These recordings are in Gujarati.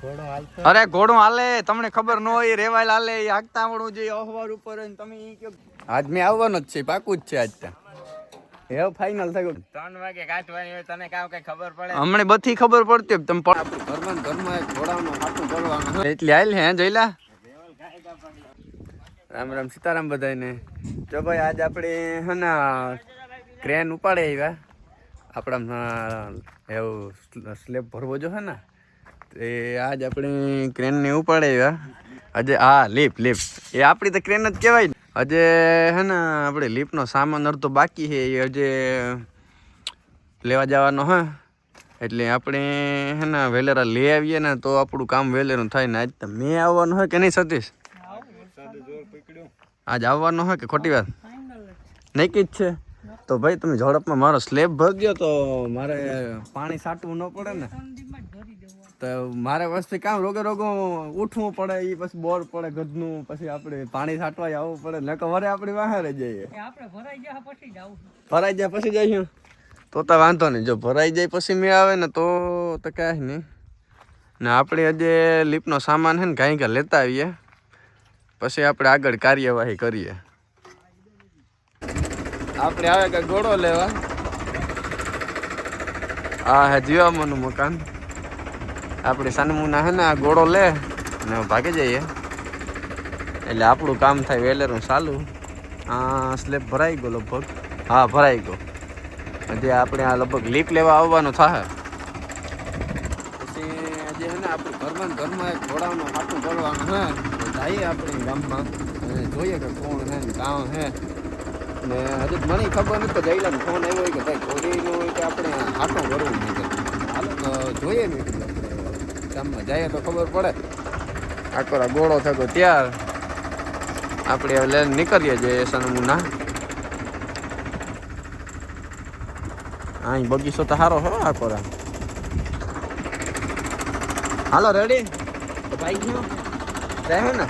ઘોડો અરે ઘોડો હાલે તમને ખબર ન હોય રેવાય હાલે એ હાકતા આવડવું જોઈએ અહવાર ઉપર તમે ઈ કયો. આજ મેં આવવાનો જ છે પાકું જ છે આજ ત્યાં એ ફાઇનલ થયું. ત્રણ વાગે કાઢવાની હોય તને કાવ કઈ ખબર પડે? હમણે બધી ખબર પડતી હોય તમે ઘરમાં ઘરમાં એક ઘોડાનો હાથું કરવાનું એટલે હાલ હે જઈલા રામ રામ સીતારામ બધાને જો ભાઈ આજ આપણે હે ને ક્રેન ઉપાડે આવ્યા. આપણા એવું સ્લેબ ભરવો જો હે ને. તે આજ આપણે ક્રેનને ઉપાડે આવ્યા આજે, હા લીપ લીપ એ આપણી તો ક્રેન જ કહેવાય ને. આજે હે ને આપણે લીપનો સામાન અડધો બાકી છે, એ હજે લેવા જવાનો હે. એટલે આપણે હે ને વેલેરા લઈ આવીએ ને તો આપણું કામ વેલેરું થાય ને આજ તો મેં આવવાનું હોય કે નહીં સતીશ? આજ આવવાનું હોય કે ખોટી વાત? નહીં જ છે. તો ભાઈ, તમે ઝડપમાં મારો સ્લેબ ભરજો તો મારે પાણી સાટવું ન પડે ને. તો મારે વસ્તુ કામ રોગે રોગો ઉઠવું પડે એ પછી બોર પડે ગધનું પછી આપણે પાણી છાંટવા આવવું પડે નકર વરે આપણી બહાર જઈએ. આપણે ભરાઈ જાય પછી જઈશું તો તો વાંધો નહીં જો ભરાઈ જાય પછી મેં આવે ને તો તો કાંઈ નહીં. ને આપણે આજે લીપનો સામાન છે ને કાંઈ કાંઈ લેતા આવીએ. પછી આપણે આગળ કાર્યવાહી કરીએ. આપણે આવે કે ઘોડો લેવા? આ હે જીવામાનું મકાન. આપણે સનમુના હે ને આ ગોળો લે ને ભાગી જઈએ. એટલે આપણું કામ થાય વેલેરું ચાલુ. આ સ્લેબ ભરાઈ ગયો લગભગ. હા, ભરાઈ ગયો. હજી આપણે આ લગભગ લીપ લેવા આવવાનું થાય પછી આજે હે ને આપણે ઘરમાં ઘરમાં એક ઘોડાનું હાથું કરવાનું હે. જઈએ આપણે ગામમાં. જોઈએ કે કોણ હે ને કામ હે. ને હજુ મને ખબર નથી તો જઈલા ફોન આવ્યો કે ભાઈ ઘોડીનું કે આપણે કરવું નહીં કે. હાલો જોઈએ મેં ગામમાં જઈએ તો ખબર પડે. આકોરા ગોળો થતો ત્યાર. આપણે હવે લઈને નીકળીએ છીએ સનમુના અહીં બગીચો તો સારો હો આકોરા. હાલો, રેડી? ગયો. રહે ને?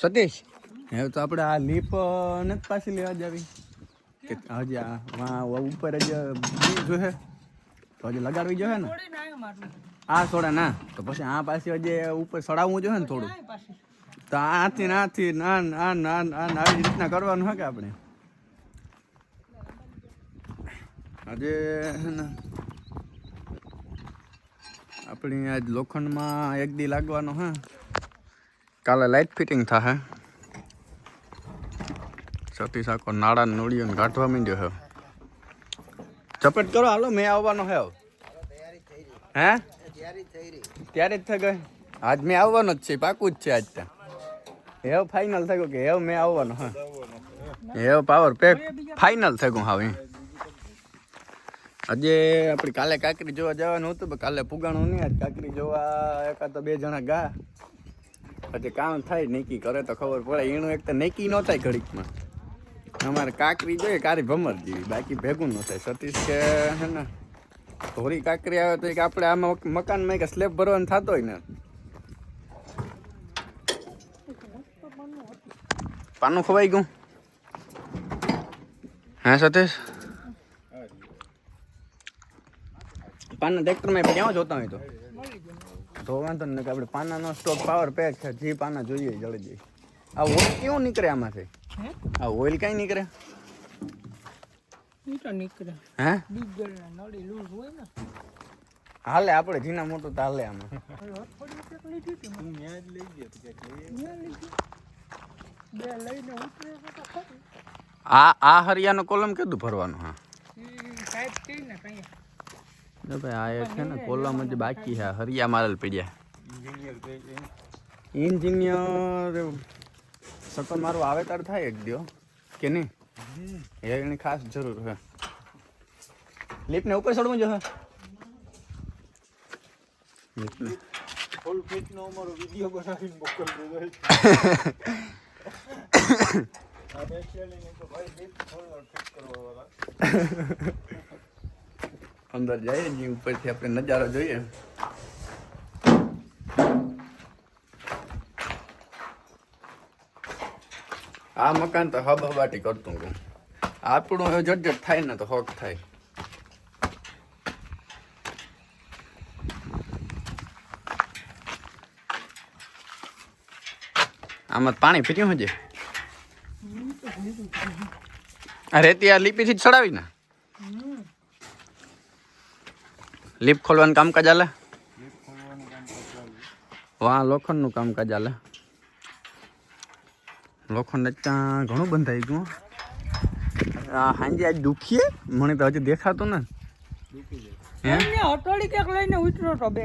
સતીશ? હવે તો આપણે આ લીપ નથી પાછી લેવા જાવી આવી. હજી આ ઉપર જ જોહે તો હજી લગાડવી જોઈએ ને? આ સોડા ના તો પછી આ પાછી હજી ઉપર સડાવવું જોઈએ ને થોડું? તો આથી ને આથી ના ના ના ના આવી રીતના કરવાનું હે કે આપણે? આજે આપણી આજ લોખંડમાં એક દી લાગવાનો હે. કાલે લાઇટ ફિટિંગ થશે સતી સાકો નાળા નોળીઓને કાઢવા માંડ્યો હે. ઝપટ કરો, હાલો, મેં આવવાનો હે હે? ત્યારે જ થઈ ગઈ. આજ મેં આવવાનો જ છે, પાકું જ છે આજ ત્યાં હેવ ફાઇનલ થઈ ગયું કે હેવ મેં આવવાનો, હા. હેવ પાવર પેક ફાઇનલ થઈ ગયું હવે આજે આપણે કાલે કાકરી જોવા જવાનું હતું, પણ કાલે પુગાણું નહીં, આજ કાકરી જોવા એકાદ તો બે જણા ગા પછી કામ થાય, નેકી કરે તો ખબર પડે એનું એક તો નેકી ન થાય ઘડીકમાં. અમારે કાકરી જોઈએ, કારી ભમર જેવી. બાકી ભેગું ન થાય. સતીશ કે હે ને ધોરી કાકરી આવે તો એક આપણે આમાં મકાનમાં એક સ્લેબ ભરવાનું થતો હોય ને. પાનું ખવાઈ ગયું? હા, સતીશ? પાના ટ્રેક્ટરમાં ક્યાં જોતા હોય તો? તો વાંધો નહીં આપણે પાનાનો સ્ટોક પાવર પેક છે, જે પાના જોઈએ જલ્દી આ ઓઇલ કેવું નીકળે આમાંથી? આ ઓઇલ કઈ નીકળે? હે? હાલે આપણે જીના મોટું તો હાલે આમાં. આ આ હરિયાનો કોલમ કીધું ભરવાનો હા? ના ભાઈ આ એક છે ને કોલમ જ બાકી છે હરિયા મારેલ પડ્યા. એન્જિનિયર સકન મારું આવેતર થાય એક દિયો કે નહીં? એની ખાસ જરૂર છે. લીપને ઉપર ચડવું જો લીપને ફૂલ ફિટ નો અમારો વિડિયો બનાવીને મોકલજો આ બેસેલી નહીં તો ભાઈ લીપ ફૂલ ફિટ કરવા વાળા. અંદર જઈએ ને ઉપરથી આપણે નજારો જોઈએ. આ મકાન તો હબ હબાટી કરતું હું. આપણું હવે જટજટ થાય ને તો હોક થાય. આમાં પાણી ફીર્યું હજી? રેતી આ લીપીથી જ ચડાવી ને? લીપ ખોલવાનું કામકાજ આલે વાહ લોખંડનું કામકાજ આલે લોખંડ ત્યાં ઘણું બંધાઈ ગયું આ સાંજે આજ દુખીએ? મને તો હજી દેખાતું ને. હે? એમને ક્યાંક લઈને ઉતરો તો બે.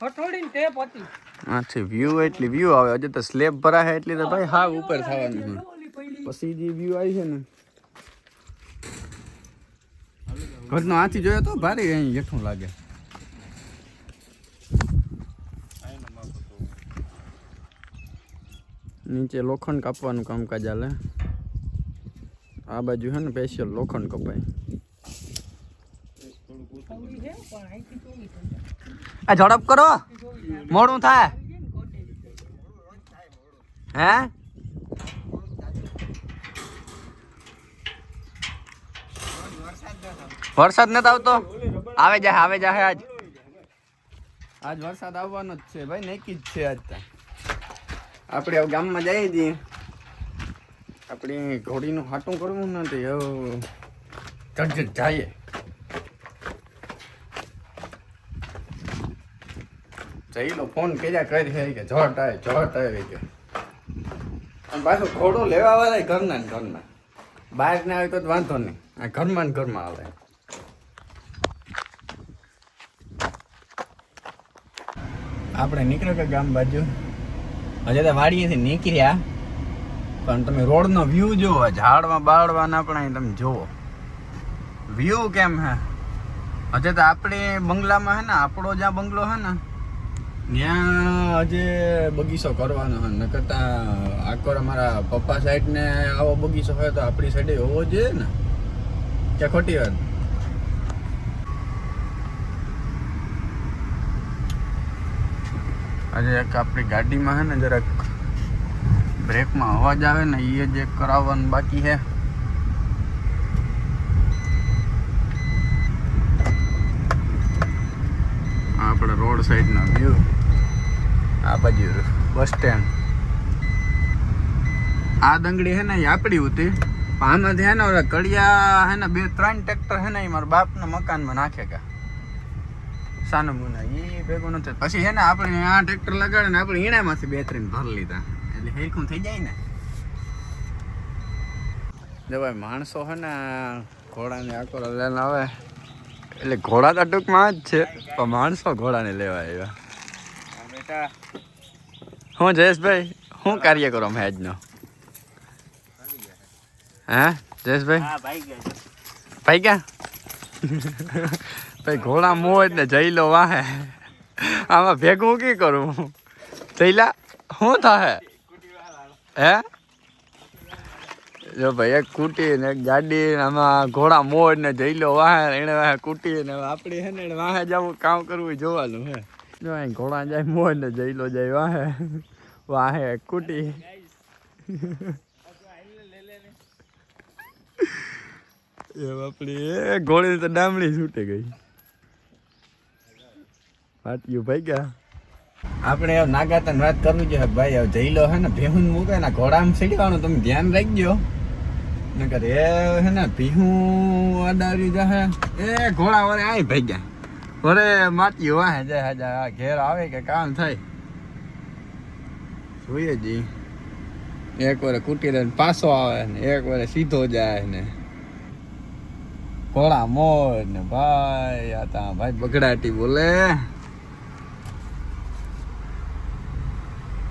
હટોડી ટેપ હતી. આથી વ્યૂ એટલી વ્યૂ આવે. હજી તો સ્લેબ ભરાય એટલી તો ભાઈ હા ઉપર થવાનું પછી જે વ્યૂ આવી છે ને ઘરનો આથી જોયો તો ભારે અહીં હેઠું લાગે. નીચે લોખંડ કાપવાનું કામકાજ હાલે. આ બાજુ છે ને સ્પેશિયલ લોખંડ કપાય. આ ઝડપ કરો. મોડું થાય. હે? વરસાદ નથી આવતો? આવે જાય આવે જાય આજ. આજ વરસાદ આવવાનો જ છે ભાઈ નક્કી જ છે આજ તો. આપણે હવે ગામમાં જઈએ છીએ આપણે ઘોડીનું હાટું કરવું નથી હવે. ચડ જઈએ. જઈ લો ફોન કર્યા કરી કે જટ આવે જટ આવે કે. પાછું ઘોડો લેવા આવે ઘરના ને ઘરના. બહાર ને આવે તો વાંધો નહીં. આ ઘરમાં ને ઘરમાં આવે. આપણે નીકળ્યો કે ગામ બાજુ? હજે તો વાડીએથી નીકળ્યા. પણ તમે રોડનો વ્યૂ જુઓ ઝાડમાં બાળવાના પણ અહીં તમે જુઓ. વ્યૂ કેમ હે? હજે તો આપણે બંગલામાં હે ને, આપણો જ્યાં બંગલો હે ને, ત્યાં હજે બગીચો કરવાનો હે. ન કરતા આકોર અમારા પપ્પા સાઈડ આવો બગીચો હોય તો આપણી સાઈડે હોવો જોઈએ ને. કે ખોટી વાત? આજે એક આપણી ગાડીમાં હે ને જરાક બ્રેકમાં અવાજ આવે ને એ જે કરાવવાનું બાકી છે. આપણે રોડ સાઈડનો વ્યૂ આ બાજુ બસ સ્ટેન્ડ આ દંગડી હે ને એ આપણી હતી આમાં હે ને કડિયા હે ને બે ત્રણ ટ્રેક્ટર હે ને એ મારા બાપના મકાનમાં નાખે કા સાનું મુના એ ભેગું નથી પછી હે ને આપણે આ ટ્રેક્ટર લગાડે ને આપણે હીણામાંથી બે ત્રણ ભર લીધા. એટલે હેરખું થઈ જાય ને. જો ભાઈ માણસો હે ને ઘોડાને આખો લઈને આવે. એટલે ઘોડા તો ટૂંકમાં જ છે પણ માણસો ઘોડાને લેવા આવ્યા. બેટા હું જયેશભાઈ શું કાર્ય કરો મેં આજનો હે જયેશભાઈ? ભાઈ ગયા. ભાઈ, ઘોડા મો ને જઈ લો વાહે. આમાં ભેગું કી કરું? જઈલા શું થાય હે? જો ભાઈ, એક કૂટી ને એક ગાડી આમાં ઘોડા મોડ ને જઈ લો વાહે એને વાહે કૂટી ને આપણી હે ને વાહે જવું કામ કરવું જોવાનું હે. જો અહીં ઘોડા જાય મોડ ને જઈલો જાય વાહે. વાહે કૂટી. એ આપણી એ ઘોડી તો ડામડી છૂટી ગઈ. પાટિયું ભાઈ ગયા. આપણે નાગાતન વાત કરવી જોઈએ. ભાઈ, હવે જઈ લો હે ને ભેહું મૂકે ને, ઘોડામાં સીડવાનું તમે ધ્યાન રાખજો. નકર એ હે ને, ભીહું અડારી જાહે એ ઘોડા વરે આય ભાઈ ગયા. વરે માટી વાહે જાય, હાજા ઘેર આવે કે કામ થાય. જોઈએ જી. એક વાર કૂટી લઈને પાછો આવે ને, એક વાર સીધો જાય ને. ઘોડા મોર ને, ભાઈ, આ તા ભાઈ બગડાટી બોલે.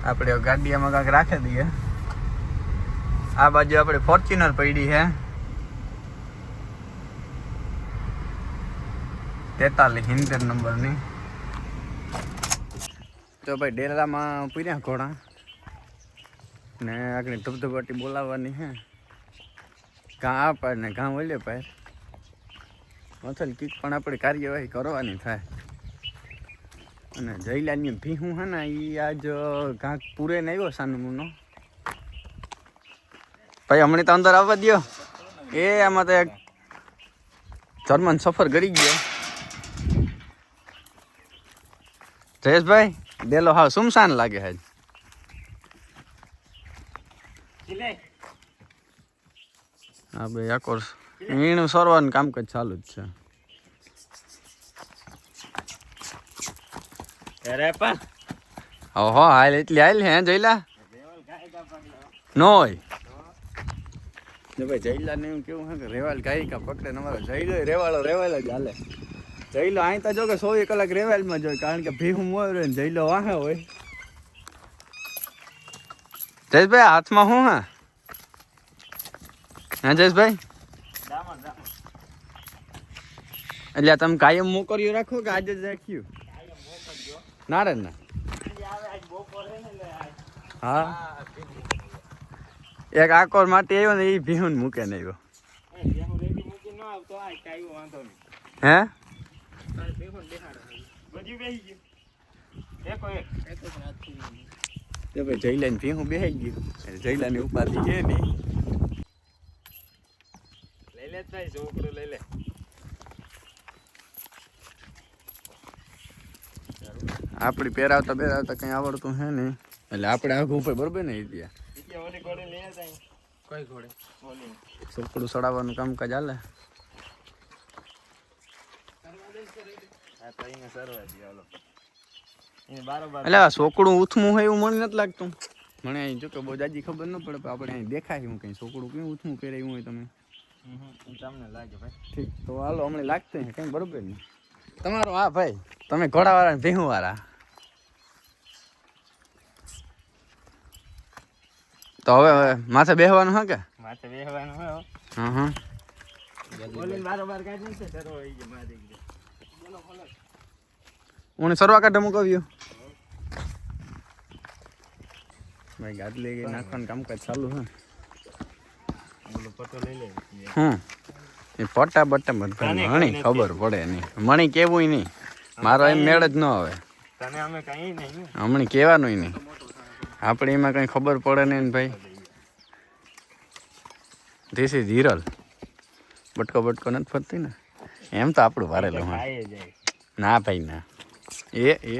આપણે ગાડીયામાં કાંક રાખી દઈએ. આ બાજુ આપણે ફોર્ચ્યુનર પડી છે. તેતાલીસ સિત્તેર નંબરની. તો ભાઈ ડેરામાં પીર્યા ઘોડા. ને આગળ ધબધબાટી બોલાવવાની છે. ઘા આ પાડ ને ઘા ઓલે પાડ મથલ કીક પણ આપણે કાર્યવાહી કરવાની થાય. અને જયલાલની ભી હું ને એ આજ ઘાંક પૂરે ને આવ્યો સાનુમનો ભાઈ, હમણાં તો અંદર આવવા દો એ, આમાં તો જર્મન સફર કરી ગયો. જયેશભાઈ, દેલો હાવ સુમસાન લાગે હજ હા ભાઈ આકોર વીણું સરવાનું કામકાજ ચાલુ જ છે. અરે પણ ઓહો હાલ એટલી હાલ હે જઈલા નો હોય ને ભાઈ જઈલા ને એવું કેવું છે કે રેવાલ ગાય કા પકડે ને અમારો જઈલો રેવાળો રેવાલ જ હાલે જઈલો અહીં તો જો કે ચોવીસ કલાક રેવાલમાં જ હોય કારણ કે ભીહું હોય ને જઈલો વાહે હોય જયેશભાઈ હાથમાં શું હા હા જયેશભાઈ દામણ દામણ એટલે આ તમે કાયમ મોકલ્યું રાખો કે આજે જ રાખ્યું ના રે ના હા? એક આકોર માટે આવ્યો ને એ ભીહું મૂકે ને આવ્યો. હે? બેસી તો ભાઈ જઈલાને ભીહું બેહાઈ ગયું. જઈલાની ઉપાધિ છે નહીં. લઈ લે છોકરો, લઈ લે. આપણી પહેરાવતા પહેરાવતા કંઈ આવડતું હે નહીં. એટલે આપણે આઘું ઉપર બરોબર ને ત્યાં? છોકરું સડાવવાનું કામકાજ હાલે. એટલે આ છોકરું ઉથમું હોય એવું મને નથી લાગતું. મને અહીં જો કે બહુ જાજી ખબર ન પડે પણ આપણે અહીં દેખાય હું કંઈ. છોકરું કયું ઉથમું પહેરાયું હોય તમે? તમને લાગે ભાઈ. ઠીક તો હાલો હમણાં લાગતું કઈ કંઈ બરોબર નહીં. તમારો હા ભાઈ? તમે ઘોડાવાળા ને ભીહું વાળા તો હવે હવે માથે બેહવાનું હા કે? માથે બેહવાનું હા. હા ઓલી બારોબાર કાઢી છે ધરો હોય છે મારી ગયો હું સરવા કાઢે મૂકવ્યું. ભાઈ ગાદલી ગઈ નાખવાનું કામકાજ ચાલુ હે ઓલો પટો લઈ લે. હમ એ પટ્ટા બટ્ટા બધા મણી ખબર પડે નહીં મણી કેવું નહીં. મારો એમ મેળ જ ન આવે. તને અમે કઈ નહીં. હમણાં કહેવાનું નહીં. આપણે એમાં કંઈ ખબર પડે નહીં ને ભાઈ. ધીસ ઇઝ હિરલ બટકો બટકો નથી ફરતી ને? એમ તો આપણું વારેલું ના ભાઈ ના. એ એ.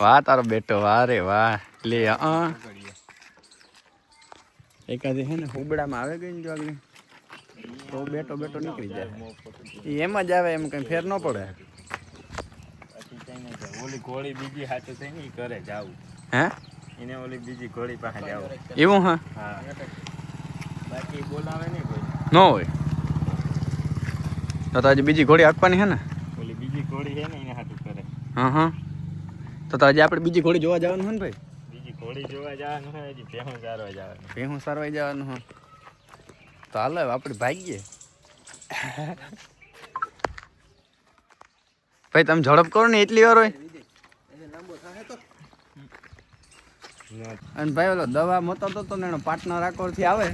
વાહ તારો બેટો વાહ રે વાહ. લે એકાદી હે ને હુબડામાં આવે ગઈ ને જો આગળ. તો બેટો બેટો નીકળી જાય. એમ જ આવે એમ કંઈ ફેર ન પડે. ઓલી ઘોડી બીજી હાથે થઈ ને ઘરે કરે જાવું હે? એને ઓલી બીજી ઘોડી પાસે જાવું એવું હા? હા. બાકી બોલાવે નહીં કોઈ. ન હોય? તો આજે બીજી ઘોડી આપવાની હે ને? ઓલી બીજી ઘોડી છે ને એને હાથું કરે. હા હા. તો આજે આપણે બીજી ઘોડી જોવા જવાનું હોય ને ભાઈ? બીજી ઘોડી જોવા જવાનું હોય હજી ભેહું સારવા જવાનું. ભેહું સારવાઈ જવાનું હા. તો હાલો આપણે ભાગીએ. ભાઈ તમે ઝડપ કરો ને એટલી વાર હોય. અને ભાઈ ઓલો દવા મતો તો ને એનો પાર્ટનર આકોરથી આવે.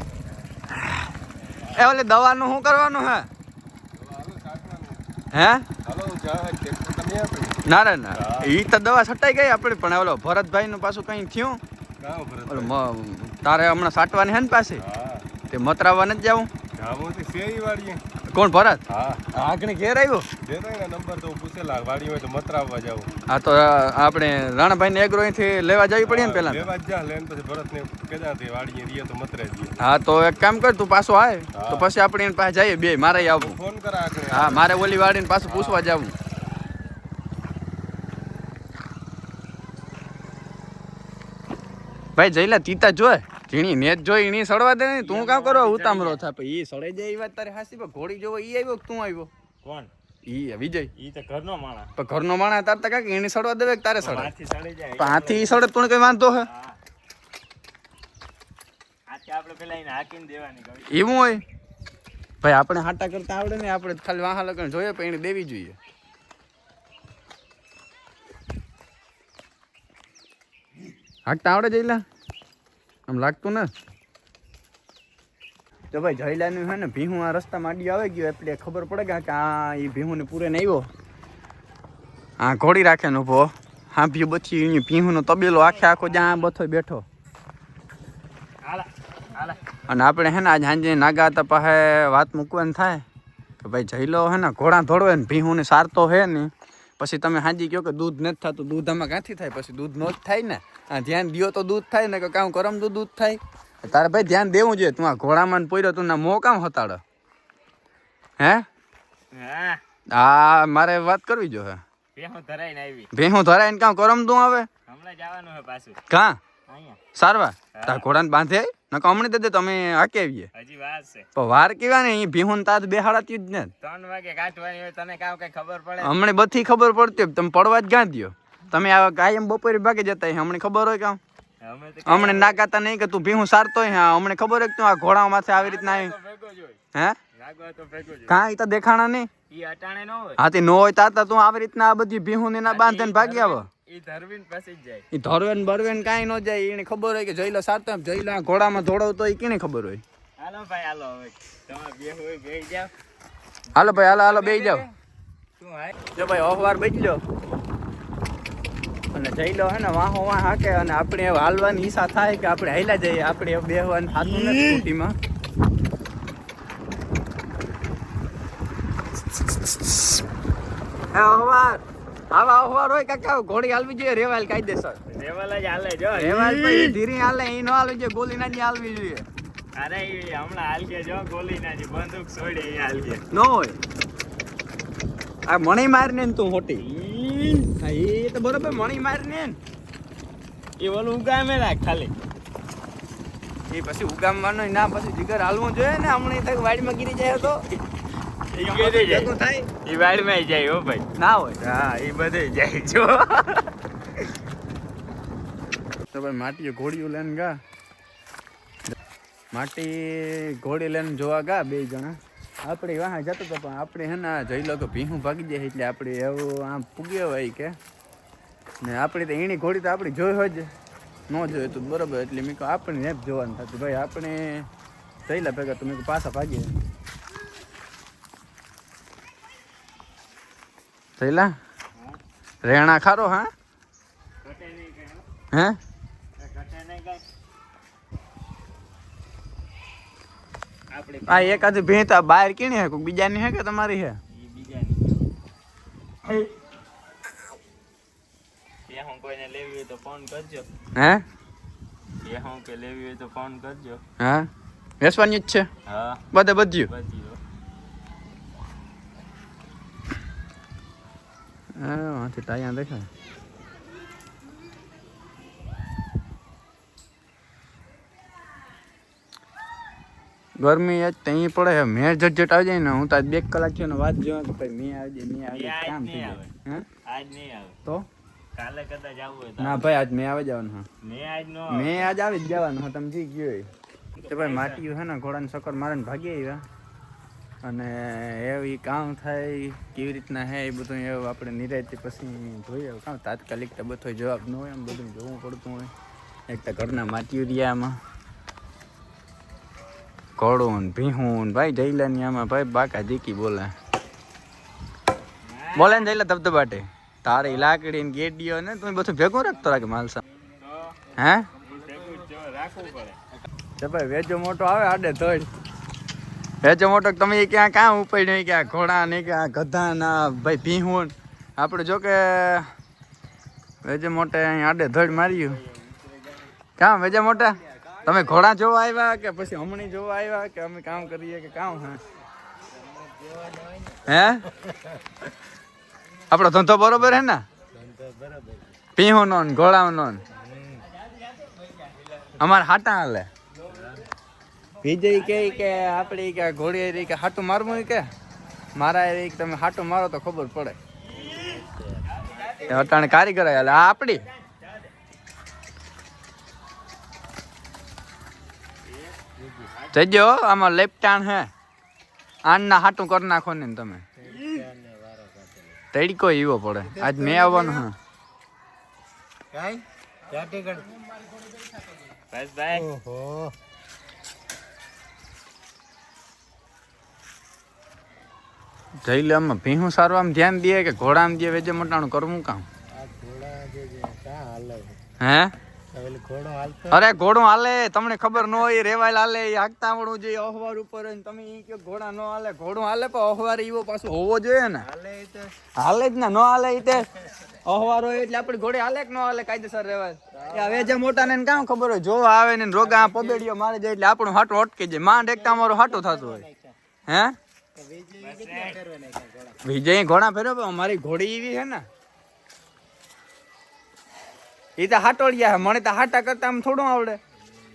એ ઓલે દવાનું શું કરવાનું હે? હે? ના ના ના. એ તો દવા છટાઈ ગઈ આપણે પણ ઓલો ભરતભાઈ નું પાછું કઈ થયું? તારે હમણાં સાટવાની હે ને પાસે તે મતરાવા નથી જવું? કોણ ભરત? આગણી ઘેર આવ્યો? આ તો આપણે રાણાભાઈ ને એગ્રો અહીંથી લેવા જવી પડી ને પેલા હા તો એક કામ કર તું પાછો આય. તો પછી આપણે એની પાસે જઈએ બે મારે આવું ફોન કરા હા મારે ઓલી વાડીને પાછું પૂછવા જવું. ભાઈ જઈલા તીતા જોય ઝીણી નેત જોઈ એની સડવા દે ને તું કામ કરો ઉતામળો થા પછી ઈ સડાઈ જાય એ વાત તારે હાસી પણ ઘોડી જોવો ઈ આવ્યો કે તું આવ્યો? કોણ? ઈ વિજય. ઈ તો ઘરનો માણસ. પણ ઘરનો માણસ તાર તા કાંઈક સડવા દેવે કે તારે સડી જાય પણ હાથી ઈ સડે તું કઈ વાંધો હે? આપણે પેલા એને હાકીને દેવાની એવું હોય? ભાઈ આપણે હાટા કરતા આવડે ને આપણે ખાલી વાહા લગન જોઈએ પણ એને દેવી જોઈએ. હાકતા આવડે જઈલા આમ લાગતું ને? તો ભાઈ જયલાનું છે ને ભીહું આ રસ્તામાં આડી આવી ગયો એટલે ખબર પડે કે આ- એ ભીહુંને પૂરે ને આવ્યો આ ઘોડી રાખે ને ઊભો હા ભી બચી ભીહુંનો તબેલો આખે આખો જ્યાં બથો બેઠો. અને આપણે હે ને આજ સાંજે નાગા હતા પાસે વાત મૂકવાની થાય. કે ભાઈ જઈલો હે ને ઘોડા ધોડવે ને ભીહું ને સારતો હે ને. પછી તમે હાજી કહો કે દૂધ નથી થતું દૂધ આમાં ક્યાંથી થાય? પછી દૂધ નો જ થાય ને? આ ધ્યાન દ્યો તો દૂધ થાય ને કે કામ કરમ તો દૂધ થાય. તારે ભાઈ ધ્યાન દેવું જોઈએ. તું આ ઘોડામાં પોયરો તું ના મોં કામ હતાડો? હે? હા. આ મારે વાત કરવી જો હે. ભેહું ધરાઈને આવી. ભેહું ધરાઈને કામ કરમ તું આવે? હમણાં જવાનું હે પાછું. કાં? સારવા? તાર ઘોડાને બાંધે? નકો હમણાં દે તમે આકે આવીએ. હજી વાત છે. પણ વાર કેવા ને અહીં ભીહું તાત બેહાડાતી જ ને. ત્રણ વાગે કાઢવાની હોય તને કાવ કઈ ખબર પડે? હમણાં બધી ખબર પડતી તમે પડવા જ ગાં દ્યો તમે આ કાયમ બપોરે ભાગે જતા હમણે ખબર હોય કામ હમણે નાકાતા નહીં કે તું ભીહું સારતો હોય હા હમણાં ખબર હોય કે તું આ ઘોડા માથે આવી રીતના હે? કાંઈ તો દેખાણા નહીં. હા તે ન હોય તાતા તું આવી રીતના આ બધી ભીહું ને એના બાંધીને ભાગી આવો. એ ધરવેન બરવેન કાંઈ ન જાય એને ખબર હોય કે જઈલો સારતો હોય, જઈલો આ ઘોડામાં કેને ખબર હોય? હાલો ભાઈ હાલો હવે. તમારે બે હોય બે જાવ હાલો ભાઈ હાલો હાલો બેસી જાઓ. જો ભાઈ અખબાર બચજો અને જઈ લો હે ને વાહો વાહ હાકે અને આપણે હાલવાની ઈચ્છા થાય કે આપણે હાલ્યા જઈએ. આપણે હવે બેહવાનું થાતું નથી સ્કૂટીમાં. એ અખબાર આવા અખબાર હોય કાકા ઘોડી હાલવી જોઈએ રેવાલ કાયદેસર. રેવાલ જ હાલે જો. રેવાલ પછી ધીરી હાલે એ નો હાલવી જોઈએ ગોલી ના હાલવી જોઈએ. અરે હમણાં હાલ કે જો ગોલી ના બંદૂક છોડી ઈ હાલ કે ન હોય. આ મણી મારને ને તું મોટી હા એ તો બરોબર મણી મારને ને એ ઓલું ઉગામે રાખ ખાલી. એ પછી ઉગામવાનો ના પછી જીગર હાલવું જોઈએ ને હમણાં તક વાડીમાં ગીરી જાય તો. ઈ જાય. વાડમાં જાય હો ભાઈ. ના હોય. હા એ બધે જાય જો. તો ભાઈ માટીએ ઘોડીઓ લઈને ગા. માટી ઘોડી લઈને જોવા ગા બે જણા. આપણે વાહ જતો તો પણ આપણે હે ને જઈ લો તો ભીહું ભાગી જાય એટલે આપણે એવું આમ પૂગ્યો હોય કે. ને આપણે તો એની ઘોડી તો આપણે જોઈ હોય જ. ન જોઈએ તો બરોબર એટલે મેં કહું આપણે એમ જોવાનું થતું. ભાઈ આપણે જઈ લે ભેગા તો મેં પાછા ભાગીએ. જઈલા રેણા ખારો હા? ઘટે નહીં કઈ હો. હે ઘટે નહીં કઈ આપણે આ એકાદી ભેંતા બહાર કીણી હે કોઈ બીજાની હે કે તમારી હે? ઈ બીજાની બે હું? કોઈને લેવી હોય તો ફોન કરજો હે બે હું કે લેવી હોય તો ફોન કરજો. હા? વેસવાની જ છે? હા. બધે બધ્યું? બધી હો. હા વાંચી ટાયા દેખાય ગરમી જ ત્યાં પડે છે મેં ઝટઝટ આવી જાય ને હું તો આજ બે કલાક થયો ને વાત જોવા કે ભાઈ મેં આવી જાય મેં આવી એ જાય આજ કામ થઈ નહીં જાય આવે. હે આજ નહીં આવે તો કાલે કદાચ આવવું હોય તો ના ભાઈ આજ મેં આવી જવાનું હા મેં આજ નો મેં આજ આવી જ જવાનું હા તમે જી ગયો હોય. તો ભાઈ માટીયું છે ને ઘોડાને સકર મારે ને ભાગી આવ્યા અને એવી કામ થાય કેવી રીતના હે એ બધું એવું આપણે નિરાયતી પછી જોઈએ. કામ તાત્કાલિક તો બધો જવાબ ન હોય એમ બધું જોવું પડતું હોય. એક તો ઘરના માટીયું રિયામાં ઘોડું ભીહું ને ભાઈ જઈલાની આમાં ભાઈ બાકા દીકી બોલે. બોલે ને જઈલા ધબધબાટે તારે લાકડી ને ગેડીઓ ને તું બધું ભેગું રાખતો રાખે માલસા હે? રાખવું પડે. ભાઈ વેજો મોટો આવે આડે ધોડ વેજો મોટો તમે ક્યાં ક્યાં ઉપાડ્યો? ક્યાં ઘોડા ને ક્યાં ગધા ના ભાઈ ભીહું આપણે જો કે વેજે મોટે અહીં આડે ધડ માર્યું. કામ વેજે મોટા? તમે ઘોડા જોવા આવ્યા કે પછી હમણી જોવા આવ્યા કે અમે કામ કરીએ કે કામ હા? હે? આપણો ધંધો બરોબર હે ને? પીહું ને ઘોડાનો અમારે હાટા હાલે. વિજય કે કે આપણે કે ઘોડી રહી કે હાટું મારવું કે? મારા રહી કે તમે હાટું મારો તો ખબર પડે. અટાણે કારીગર હાલે આ આપડી. જજો આમાં લેપટાણ હે. આનના હાટું કરી નાખો ને તમે. તડકો એવો પડે. આજ મેં આવવાનું હા. બસ ભાઈ જઈ લે આમાં ભીહું સારું આમ ધ્યાન દે કે ઘોડામાં દે વેજે મોટાનું કરવું કામ? હે? અરે ઘોડું હાલે તમને ખબર ન હોય રેવાય હાલે એ હાકતા આવડવું જોઈએ અહવાર ઉપર હોય તમે એ કે ઘોડા ન હાલે ઘોડું હાલે પણ અહવાર એવો પાછો હોવો જોઈએ ને. હાલે જ ને ન હાલે એ તે. અહવાર હોય એટલે આપડે ઘોડે હાલે કે ન હાલે કાયદેસર રહેવાય એ હવે જે મોટા ને કામ ખબર હોય જો આવે ને રોગા પબેડીઓ મારે જાય એટલે આપણું હાટું અટકી જાય. માંડ એકતા અમારું હાટું થતું હોય. હે? વિજય ઘોડા પણ અમારી ઘોડી એવી છે ને. એ તો હાટોડિયા છે, મને તો હાટા કરતા આમ થોડું આવડે.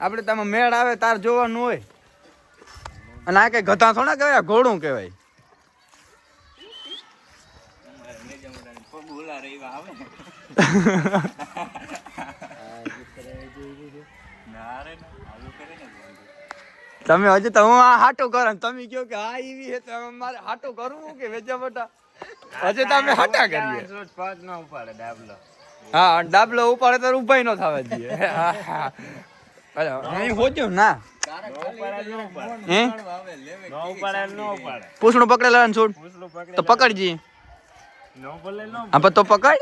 આપણે તમે મેળ આવે, તાર જોવાનું હોય. અને આ કઈ ગધા થોડા કહેવાય ઘોડું કહેવાય. તમે હજી તો હું આ હાટો કરો તમે કહો કે હા એવી હે તો મારે હાટો કરવું કે વેચા બટા હજી તો અમે હાટા કરીએ. પાંચ ના ઉપાડે ડાબલો હા ડાબલો ઉપાડે તો ઉભાઈ નો થવા દઈએ. અહીં હોજો ના, નો. ઉપાડે નો ઉપાડે હે? નો ઉપાડે નો ઉપાડે પૂછડું પકડેલા ને છોડ. તો પકડજી. હા તો પકડ.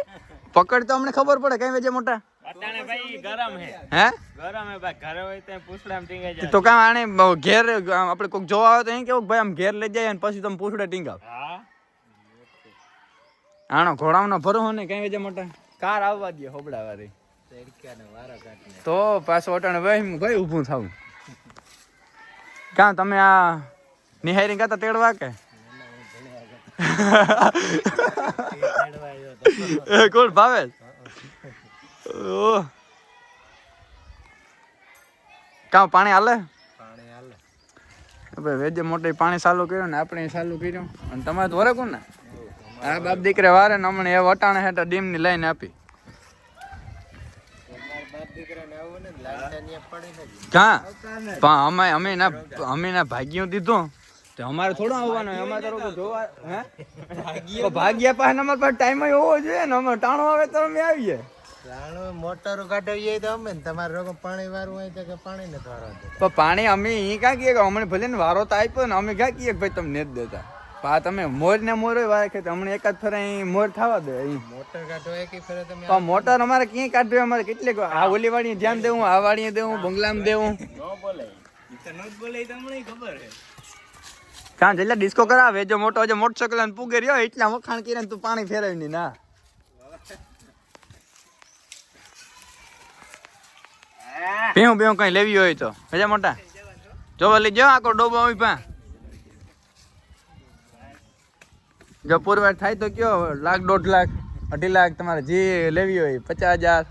પકડ તો અમને ખબર પડે, કઈ વેજે મોટા. અટાણે ભાઈ ગરમ હે. હે? ગરમ હે ભાઈ ઘરે હોય ત્યાં પૂછડામ ટીંગાઈ જાય. તો કામ આને ઘેર આપણે કોઈક જોવા આવે તો એમ કેવું ભાઈ આમ ઘેર લઈ જાય અને પછી તમે પૂછડે ટીંગાવ. હા. આનો ઘોડાનો ભરો ને કઈ વેજે મોટા? કાર આવવા દે હોબડા વાળી તો પાછો અટાણે ભાઈ ભાઈ ઊભું થાવું કા તમે આ નિહારી ગાતા તેડવા કે? કોણ ભાવે ઓહ. કાં પાણી હાલે? ભાઈ વેજે મોટે પાણી ચાલુ કર્યું ને આપણે ચાલુ કર્યું. અને તમારે વરે કોણ ને આ બાપ દીકરે વારે ને હમણાં એ વટાણે હેઠળ ડીમની લાઈન આપી ક્યાં પણ અમે અમે અમે ના ભાગ્યું દીધું. તો અમારે થોડું આવવાનું અમારે તો જોવા ભાગ્યા પાસે અમારે પાસે ટાઈમ હોવો જોઈએ ને અમે ટાણો આવે તો અમે આવીએ. મોટરો કાઢવીએ તો અમે તમારે પાણી હોય તો કે પાણી નથી અમે અહીં કાં કહીએ કે અમને ભલે ને વારો તો આપ્યો ને અમે કાં કહીએ કે ભાઈ તમને જ દેતા. પણ તમે મોર ને મોર વાળે કે અમને એકાદ ફરે અહીં મોર થવા દે અહીં મોટર કાઢો એક ફેરે તમે પણ મોટર અમારે ક્યાં કાઢવી અમારે કેટલીક આ ઓલી વાળી ધ્યાન દેવું આ વાળી દેવું બંગલામાં દેવું. નો બોલે તો ન બોલે તમને ખબર છે કાં જેટલા ડિસ્કો કરાવે જો મોટો જે મોટરસાઇકલ ને પૂગે રહ્યો એટલા વખાણ કરીને તું પાણી ફેરવી ની. પીવું પીવું કઈ લેવી હોય તો. હજા મોટા? જોવા લઈ જાઓ આખો ડોબો હોય પા. જો પુરવાર થાય તો કયો, લાખ, દોઢ લાખ, અઢી લાખ તમારે જે લેવી હોય, પચાસ હજાર.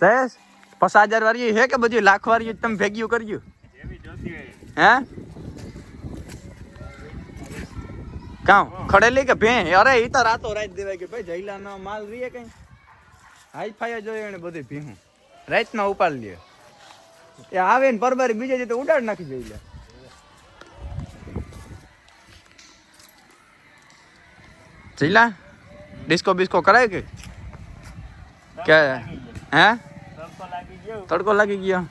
જયેશ પચાસ હજાર વાળી હે કે બધું લાખ વાળી તમે ભેગ્યું કર્યું હે? કામ ખડેલી કે ભે? અરે એ તો રાતો રાત દેવાય કે ભાઈ જઈલાનો માલ રીએ કઈ? હાઈ ફાઈ જોઈએ એને બધી ભીહું. રાતના ઉપાડ લે. એ આવે ને પરબારી બીજે જતો તો ઉડાડ નાખી જઈ લે જઈલા ડિસ્કો બિસ્કો કરાય કે? કે હે? તડકો લાગી ગયો. તડકો લાગી ગયો.